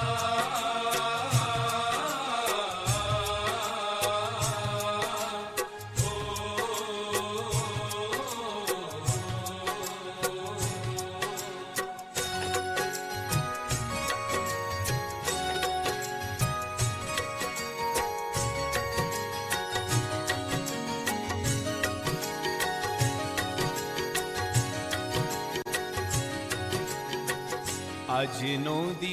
Allah.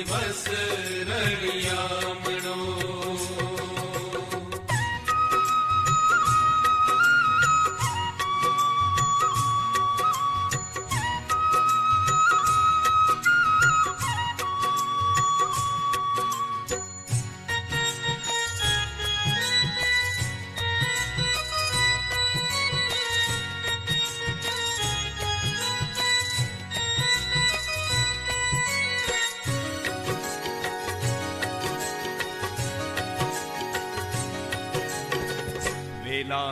આજનો દિવસ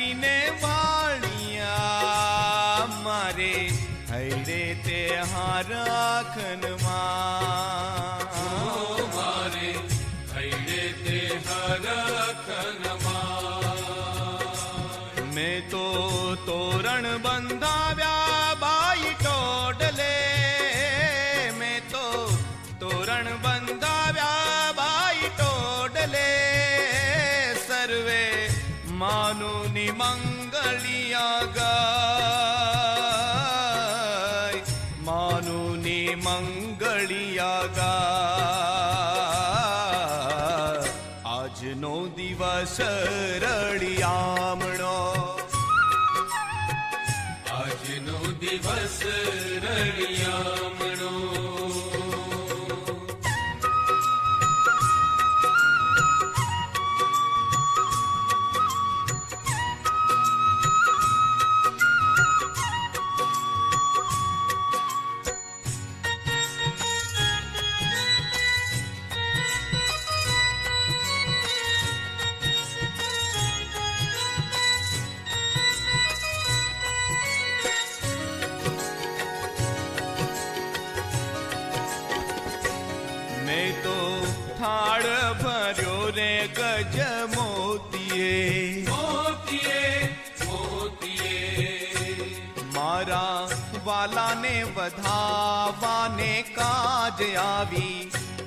ફરીને વાણિયા મારે હૈડે તે હારાખનમાં મારે ની મંગળિયા આજનો દિવસ રળિયામણો વધાવાને કાજ આવી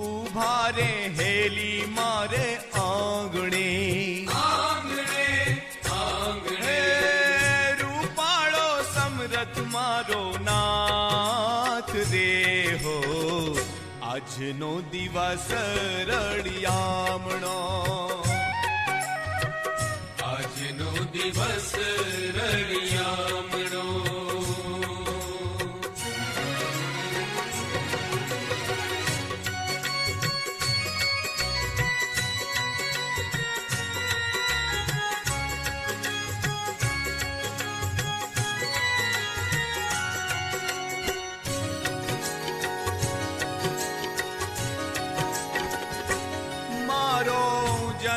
ઊભા રે હેલી મારે આંગણે આંગણે આંગણે રૂપાળો સમરથ મારો નાથ દેહો આજનો દિવસ રળિયામણો આજનો દિવસ રળિયામણો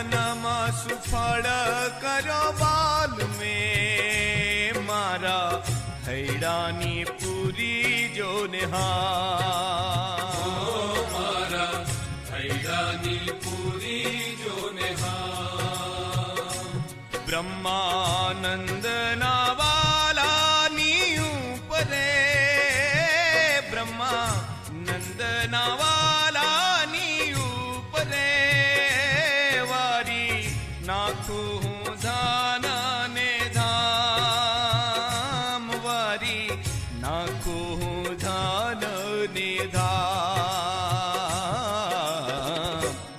જન્મ સુફળ કરો બાલ મેં. મારા હૈડાની પૂરી જો નિહાર. મારા હૈડાની પૂરી જો હા બ્રહ્માનંદ ના બ્રહ્માનંદ ના જ્ઞાન નિધા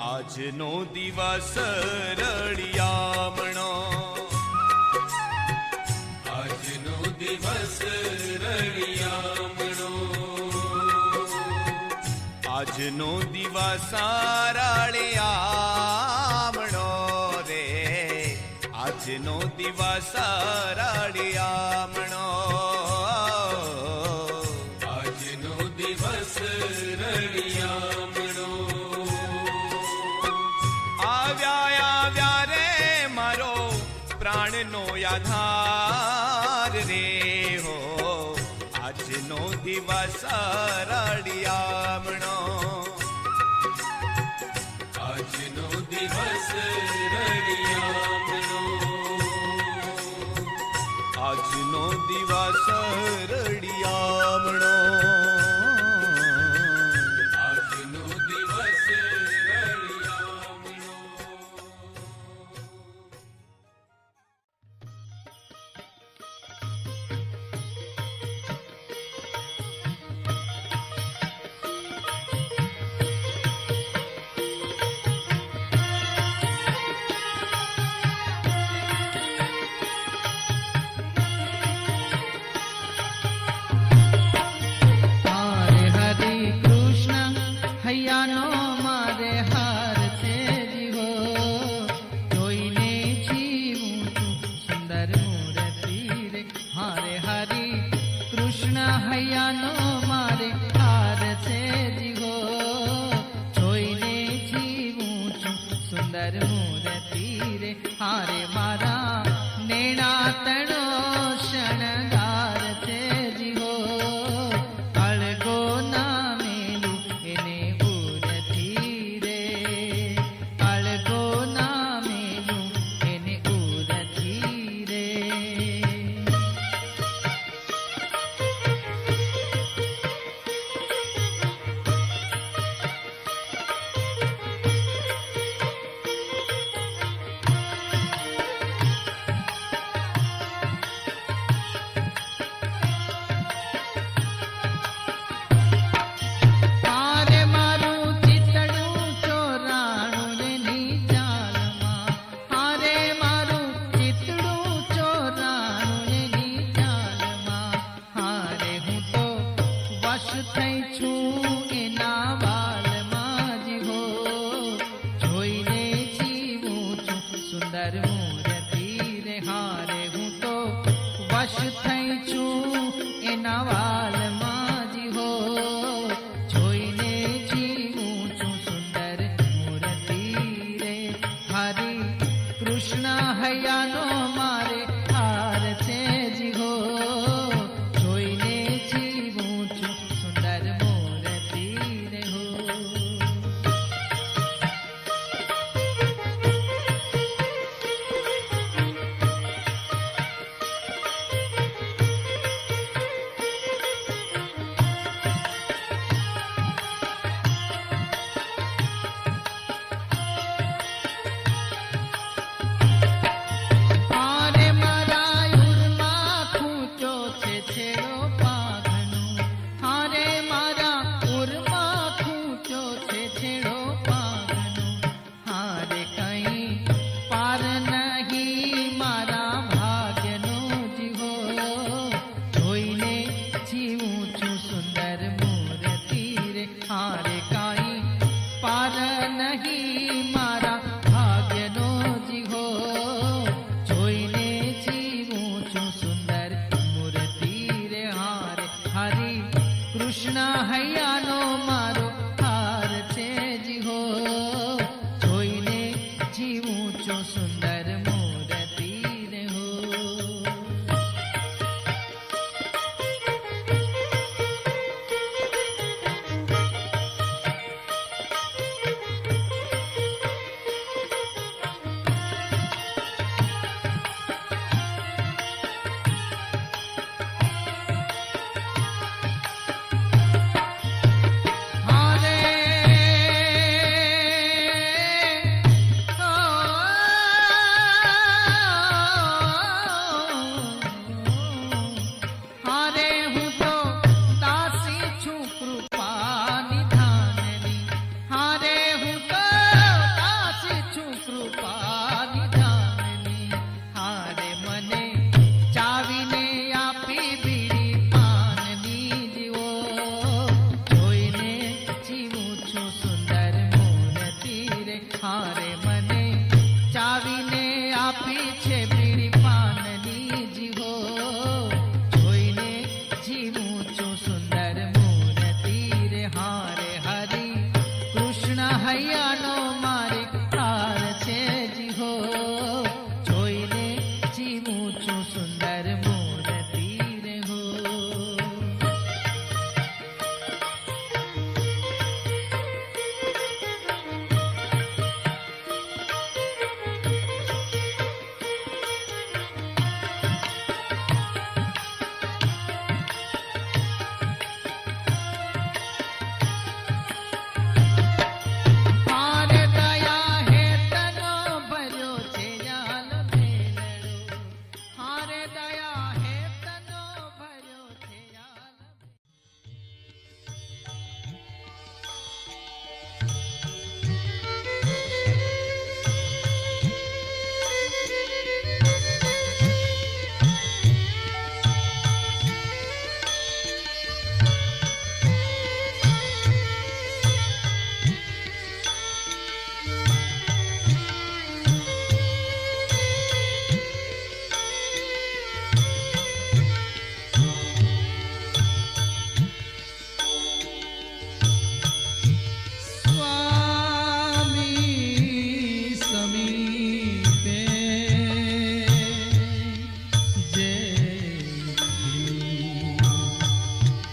આજનો દિવસ રળિયામણો. આજનો દિવસ રળિયામણો. આજનો દિવસ રળિયામણો રે. આજનો દિવસ રળિયામણો. પ્રાણનો આધાર રે હો. આજનો દિવસ રડિયામણો આજનો દિવસ રડિયામણો આજનો દિવસ રડિયામણો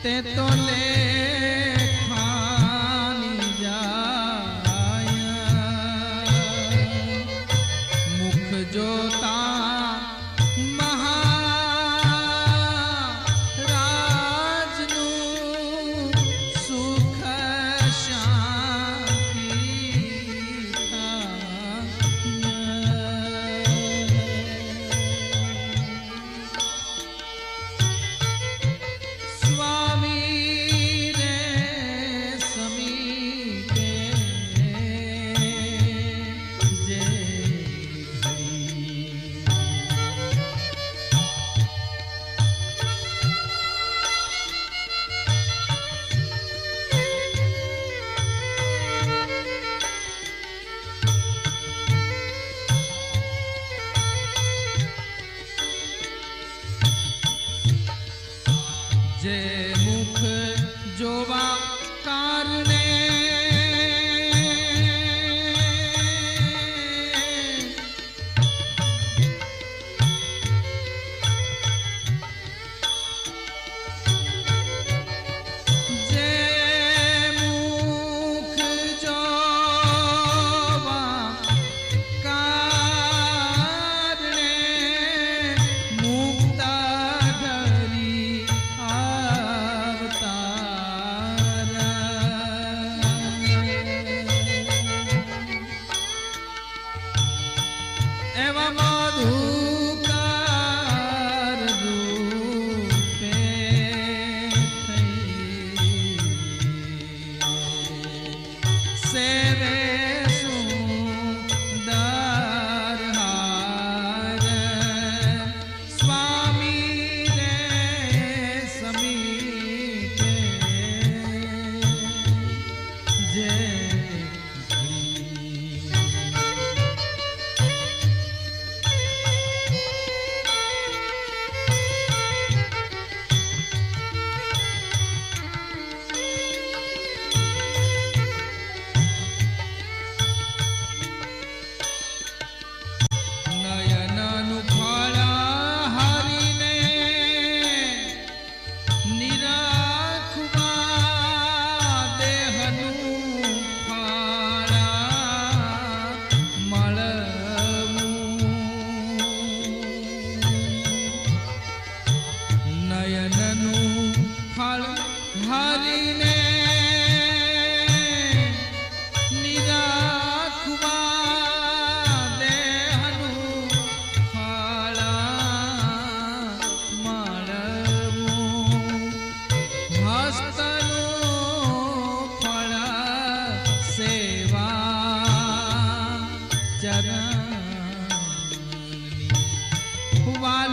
તે તો લેખાની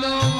No.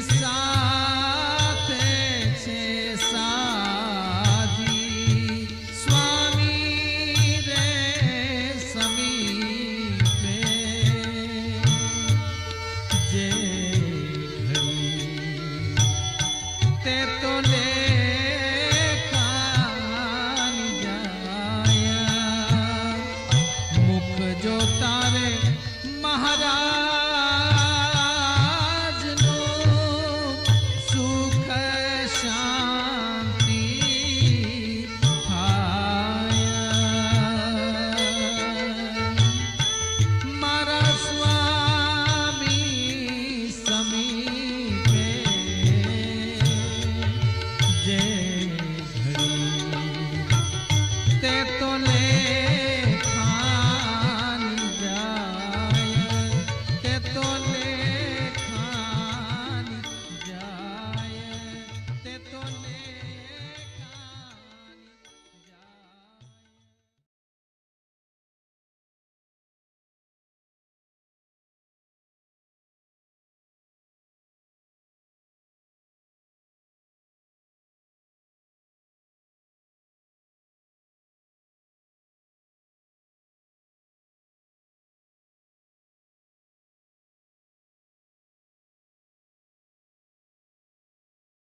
साथ